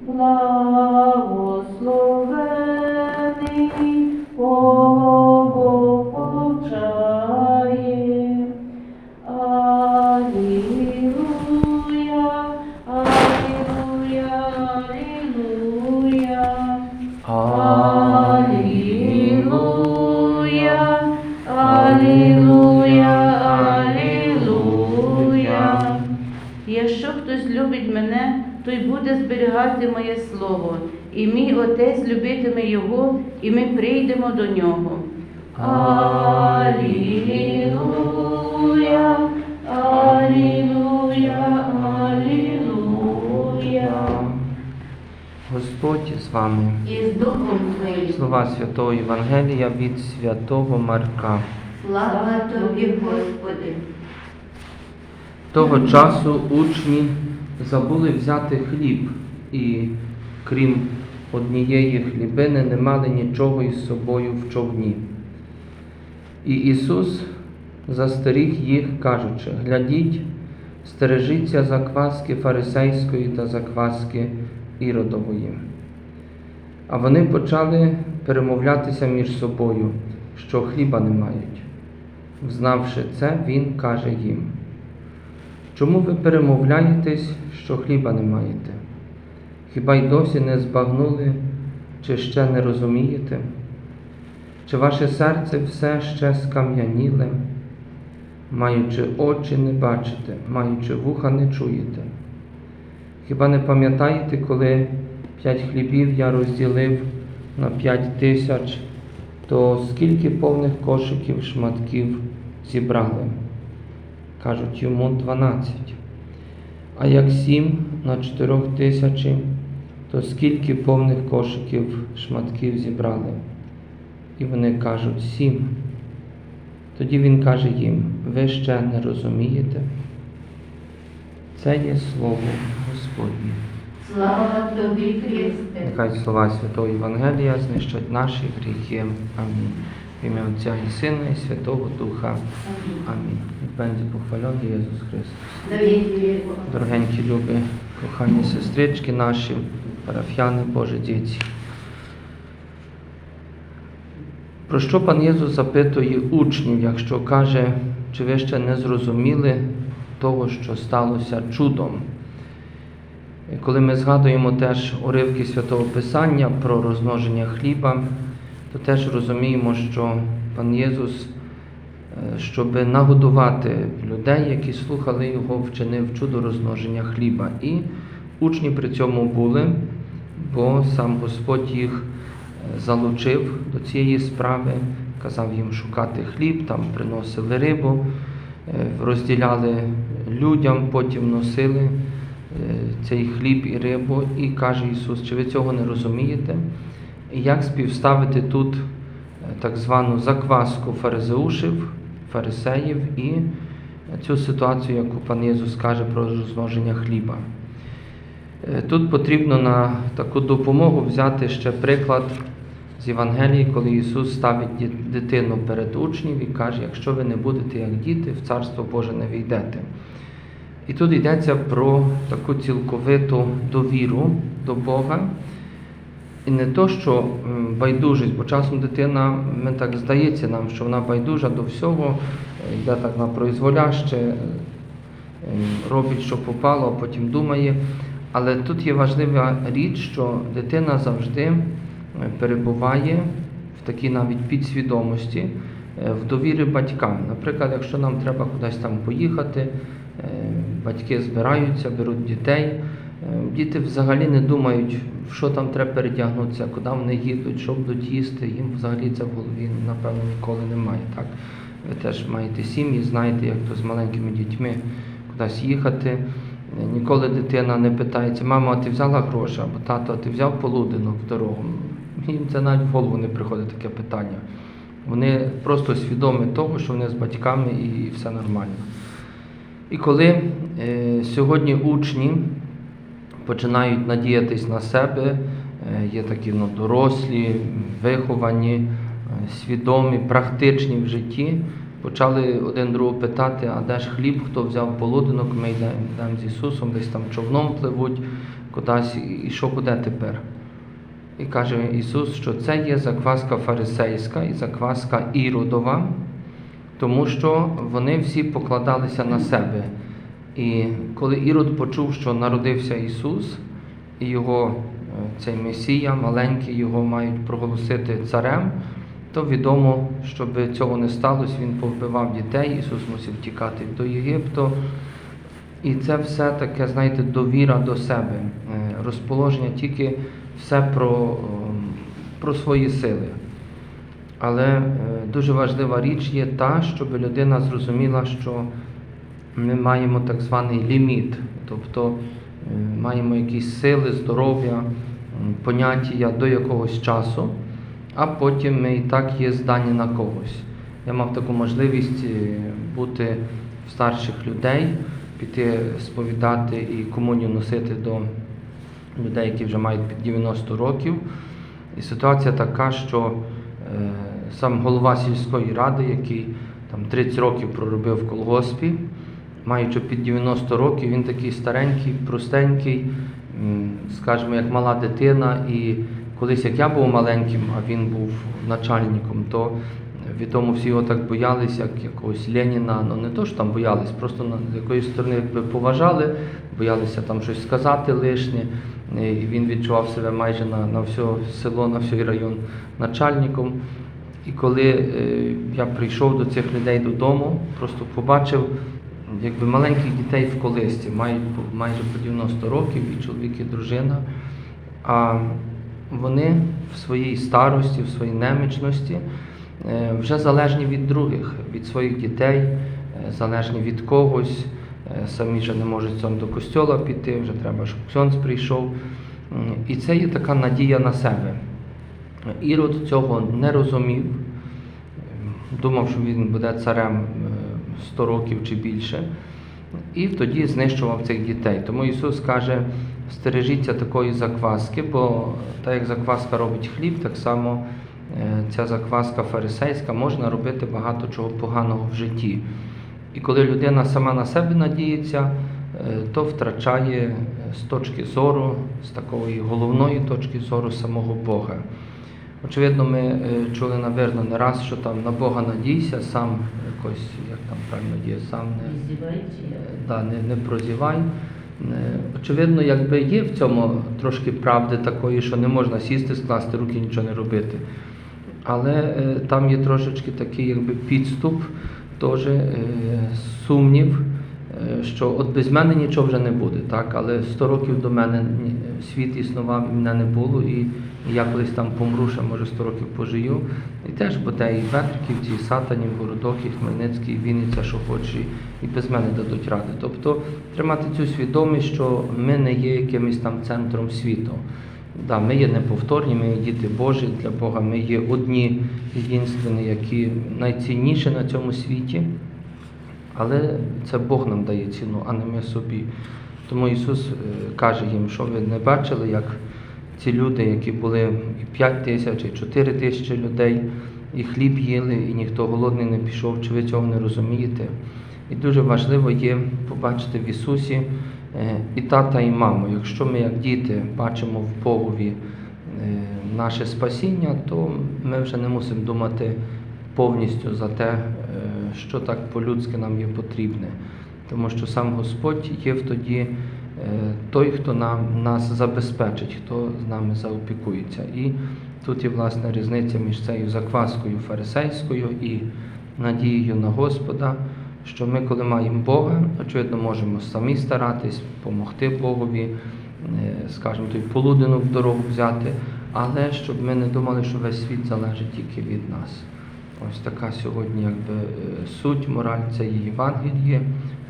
благословений Богу повчає. Алілуя. Якщо хтось любить мене, той буде зберігати моє слово, і мій Отець любитиме його, і ми прийдемо до нього. Алілуя, алілуя, алілуя. Господь з вами. І з Духом Твоїм. Слова Святого Євангелія від Святого Марка. Слава Тобі, Господи. Того часу учні забули взяти хліб, і крім однієї хлібини не мали нічого із собою в човні. І Ісус застеріг їх, кажучи, глядіть, стережіться закваски фарисейської та закваски Іродової. А вони почали перемовлятися між собою, що хліба не мають. Взнавши це, він каже їм. Чому ви перемовляєтесь, що хліба не маєте? Хіба й досі не збагнули, чи ще не розумієте? Чи ваше серце все ще скам'яніле, маючи очі не бачите, маючи вуха не чуєте? Хіба не пам'ятаєте, коли п'ять хлібів я розділив на п'ять тисяч, то скільки повних кошиків шматків зібрали? Кажуть йому дванадцять. А як сім на чотирьох тисячі, то скільки повних кошиків шматків зібрали? І вони кажуть сім. Тоді він каже їм, ви ще не розумієте? Це є слово Господнє. Слава Тобі, Христе. Нехай слова Святого Євангелія знищать наші гріхи. Амінь. В ім'я Отця і Сина, і Святого Духа. Амінь. І Będzie похвалений Ісус Христос. Дорогенькі любі, кохані сестрички наші, парафіяни, Божі діти. Про що пан Єсус запитує учнів, якщо каже, чи ви ще не зрозуміли того, що сталося чудом? Коли ми згадуємо теж уривки Святого Писання про розмноження хліба, то теж розуміємо, що пан Єсус Е, щоб нагодувати людей, які слухали його, вчинив чудо розмноження хліба. І учні при цьому були, бо сам Господь їх е, залучив до цієї справи, казав їм шукати хліб, там приносили рибу, е, розділяли людям, потім носили цей хліб і рибу. І каже Ісус, чи ви цього не розумієте? Як співставити тут е, так звану закваску фаризеушів, фарисеїв і цю ситуацію, яку пан Єсус каже про розмноження хліба. Е, Тут потрібно на таку допомогу взяти ще приклад з Євангелії, коли Ісус ставить дитину перед учнів і каже, якщо ви не будете як діти, в Царство Боже не війдете. І тут йдеться про таку цілковиту довіру до Бога. І не то, що байдужість, бо часом дитина, ми так здається нам, що вона байдужа до всього, йде так на произволяще, е, робить, що попало, а потім думає. Але тут є важлива річ, що дитина завжди е, перебуває в такій навіть підсвідомості, е, в довірі батькам. Наприклад, якщо нам треба кудись там поїхати, батьки збираються, беруть дітей. Е, Діти взагалі не думають, що там треба передягнутися, куди вони їдуть, що будуть їсти. Їм взагалі це в голові, напевно, ніколи немає. Так? Ви теж маєте сім'ї, знаєте, як то з маленькими дітьми кудись їхати. Е, Ніколи дитина не питається, мама, а ти взяла гроші, або тато, а ти взяв полуденок в дорогу. Їм це навіть в голову не приходить таке питання. Вони просто свідомі того, що вони з батьками і все нормально. І коли е, сьогодні учні починають надіятись на себе, е, є такі ну, дорослі, виховані, е, свідомі, практичні в житті, почали один другого питати, а де ж хліб, хто взяв полуденок, ми йдемо з Ісусом, десь там човном пливуть, кудись, і- що буде тепер? І каже Ісус, що це є закваска фарисейська і закваска Іродова, тому що вони всі покладалися на себе. І коли Ірод почув, що народився Ісус, і його е, цей Месія, маленький, його мають проголосити царем, то відомо, щоб цього не сталося, він повбивав дітей, Ісус мусив тікати до Єгипту. І це все таке, знаєте, довіра до себе, е, розположення тільки все про, ем, про свої сили. Але е, дуже важлива річ є та, щоб людина зрозуміла, що ми маємо так званий ліміт, тобто е, маємо якісь сили, здоров'я, поняття до якогось часу, а потім ми і так є здані на когось. Я мав таку можливість е, бути в старших людей, піти сповідати і комунію носити до людей, які вже мають під 90 років. І ситуація така, що е, сам голова сільської ради, який там 30 років проробив в колгоспі, маючи під 90 років, він такий старенький, простенький, скажімо, як мала дитина. І колись як я був маленьким, а він був начальником, то відомо всі його так боялися, як якогось Леніна. Ну не то, що там боялись, просто з якоїсь сторони поважали, боялися там щось сказати лишнє. І він відчував себе майже на, на все село, на всій район начальником. І коли е, я прийшов до цих людей додому, просто побачив якби маленьких дітей в колисці, мають майже по 90 років, і чоловік, і дружина. А вони в своїй старості, в своїй немічності е, вже залежні від других, від своїх дітей, е, залежні від когось. Е, Самі вже не можуть сам до костьола піти, вже треба, щоб ксьонц прийшов. І це є така надія на себе. Ірод цього не розумів, думав, що він буде царем 100 років чи більше, і тоді знищував цих дітей. Тому Ісус каже: стережіться такої закваски, бо так як закваска робить хліб, так само е, ця закваска фарисейська можна робити багато чого поганого в житті. І коли людина сама на себе надіється, е, то втрачає з точки зору, з такої головної точки зору самого Бога. Очевидно, ми е, чули, наверно, не раз, що там на Бога надійся, сам якось, як там правильно є, сам не, е, да, не, не прозівай. Е, Очевидно, якби є в цьому трошки правди такої, що не можна сісти, скласти руки, нічого не робити. Але там є трошечки такий якби підступ, теж сумнів, що от без мене нічого вже не буде, так? але 100 років до мене світ існував і мене не було, і я колись там помру, ще може 100 років пожию. І теж буде і Петриківці, і Сатанів, Городок, і Хмельницький, і Вінниця, що хоче, і без мене дадуть ради. Тобто тримати цю свідомість, що ми не є якимось там центром світу. Да, ми є неповторні, ми є діти Божі для Бога, ми є одні єдинственні, які найцінніші на цьому світі. Але це Бог нам дає ціну, а не ми собі. Тому Ісус е, каже їм, що ви не бачили, як ці люди, які були і 5 тисяч, і 4 тисячі людей, і хліб їли, і ніхто голодний не пішов, чи ви цього не розумієте? І дуже важливо є побачити в Ісусі е, і тата, і маму. Якщо ми, як діти, бачимо в Богові е, наше спасіння, то ми вже не мусимо думати повністю за те, е, що так по-людськи нам є потрібне. Тому що сам Господь є в тоді той, хто нам, нас забезпечить, хто з нами заопікується. І тут є власне різниця між цією закваскою фарисейською і надією на Господа, що ми, коли маємо Бога, очевидно, можемо самі старатись, допомогти Богові, е, скажімо, той полудину в дорогу взяти, але щоб ми не думали, що весь світ залежить тільки від нас. Ось така сьогодні якби е, суть, мораль це є Євангеліє,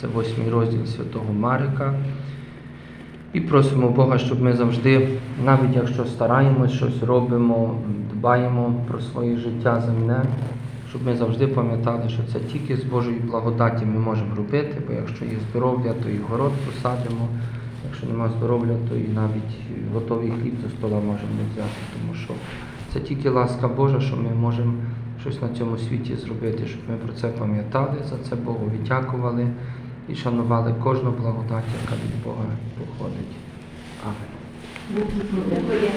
це восьмий розділ святого Марика. І просимо Бога, щоб ми завжди, навіть якщо стараємось, щось робимо, дбаємо про своє життя земне, щоб ми завжди пам'ятали, що це тільки з Божої благодаті ми можемо робити, бо якщо є здоров'я, то і город посадимо, якщо немає здоров'я, то і навіть готовий хліб до стола можемо не взяти, тому що це тільки ласка Божа, що ми можемо щось на цьому світі зробити, щоб ми про це пам'ятали, за це Богу дякували і шанували кожну благодать, яка від Бога походить. Дякую.